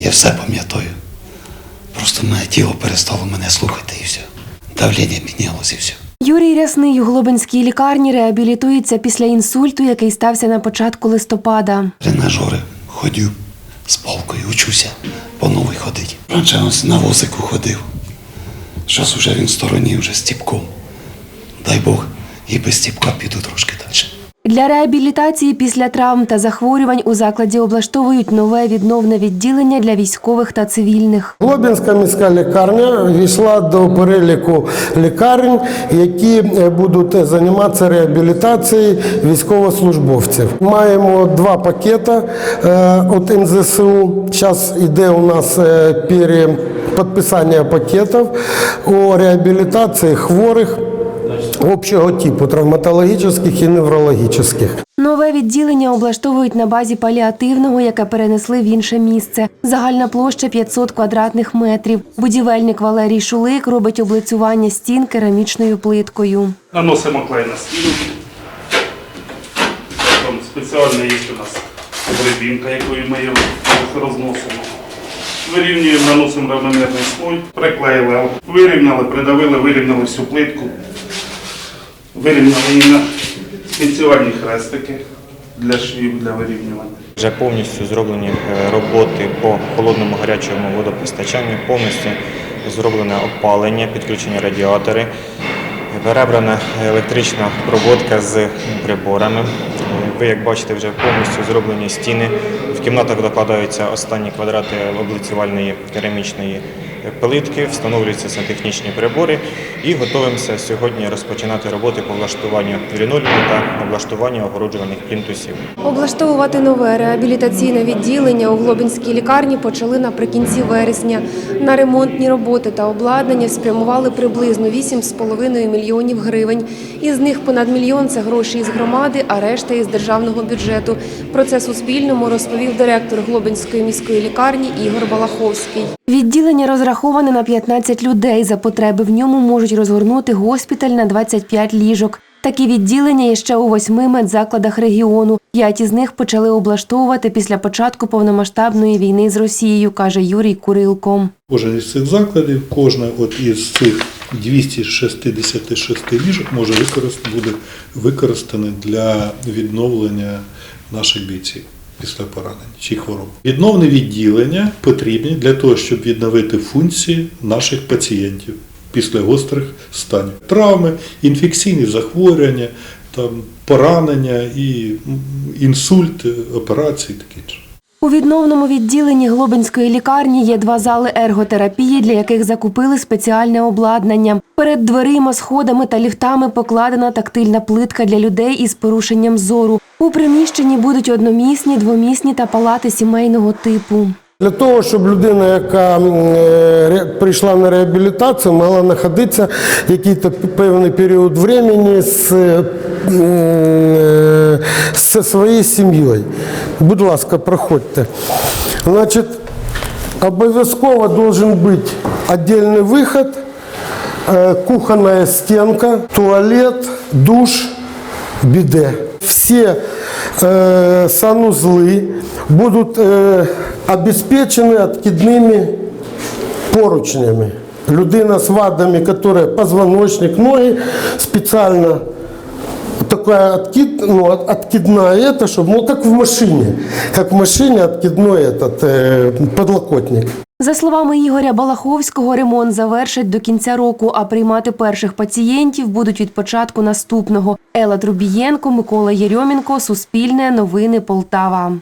Я все пам'ятаю. Просто моє тіло перестало мене слухати і все. Давлення піднялося і все. Юрій Рясний у Глобинській лікарні реабілітується після інсульту, який стався на початку листопада. Тренажери ходю з палкою, учуся по новій ходити. Раніше ось на возику ходив. Зараз уже він в стороні, вже з тіпком. Дай Бог, і без тіпка піду трошки далі. Для реабілітації після травм та захворювань у закладі облаштовують нове відновне відділення для військових та цивільних. Глобінська міська лікарня війшла до переліку лікарень, які е, будуть займатися реабілітацією військовослужбовців. Маємо два пакети від НЗСУ. Зараз йде у нас е, перепідписання пакетів у реабілітації хворих общого типу травматологічних і неврологічних. Нове відділення облаштовують на базі паліативного, яке перенесли в інше місце. Загальна площа 500 квадратних метрів. Будівельник Валерій Шулик робить облицювання стін керамічною плиткою. Наносимо клей на стіну. Там спеціальна є у нас гребінка, якою ми його розносимо. Вирівнюємо, наносимо равномірний слой, приклеїли, вирівняли, придавили, вирівняли всю плитку. Вирівняли на спеціальні хрестики для швів, для вирівнювання. Вже повністю зроблені е, роботи по холодному гарячому водопостачанню, повністю зроблене опалення, підключені радіатори, перебрана електрична проводка з приборами. Ви, як бачите, вже повністю зроблені стіни. В кімнатах докладаються останні квадрати облицювальної керамічної плитки, встановлюються сантехнічні прибори і готуємося сьогодні розпочинати роботи по влаштуванню лінолеуму та облаштуванню огороджуваних плінтусів. Облаштовувати нове реабілітаційне відділення у Глобінській лікарні почали наприкінці вересня. На ремонтні роботи та обладнання спрямували приблизно 8,5 мільйонів гривень. Із них понад мільйон це гроші із громади, а решта із державного бюджету. Про це Суспільному розповів директор Глобінської міської лікарні Ігор Балаховський. Відділення розраховане на 15 людей. За потреби в ньому можуть розгорнути госпіталь на 25 ліжок. Такі відділення є ще у восьми медзакладах регіону. П'ять із них почали облаштовувати після початку повномасштабної війни з Росією, каже Юрій Курилко. Кожен із цих закладів, кожна от із цих 266 ліжок може використати, буде використане для відновлення наших бійців після поранень чи хвороб. Відновне відділення потрібні для того, щоб відновити функції наших пацієнтів після гострих станів. Травми, інфекційні захворювання, там, поранення і інсульт, операції таке інше. У відновному відділенні Глобинської лікарні є два зали ерготерапії, для яких закупили спеціальне обладнання. Перед дверима, сходами та ліфтами покладена тактильна плитка для людей із порушенням зору. У приміщенні будуть одномісні, двомісні та палати сімейного типу. Для того, щоб людина, яка е, прийшла на реабілітацію, могла знаходитися якийсь певний період времени з, е, е, зі своєю сім'єю. Будь ласка, проходьте. Значить, обов'язково должен бути віддільний виход, е, кухонна стінка, туалет, душ, біде. Всі е, санузли будуть е, обеспечені відкидними поручнями. Людина з вадами, які позвоночник, ноги, спеціально такая откид, ну, от- откидная это, чтобы, ну, как в машине, как в машине откидной этот э, подлокотник. За словами Ігоря Балаховського, ремонт завершать до кінця року, а приймати перших пацієнтів будуть від початку наступного. Ела Трубієнко, Микола Єрьомінко, Суспільне, Новини Полтава.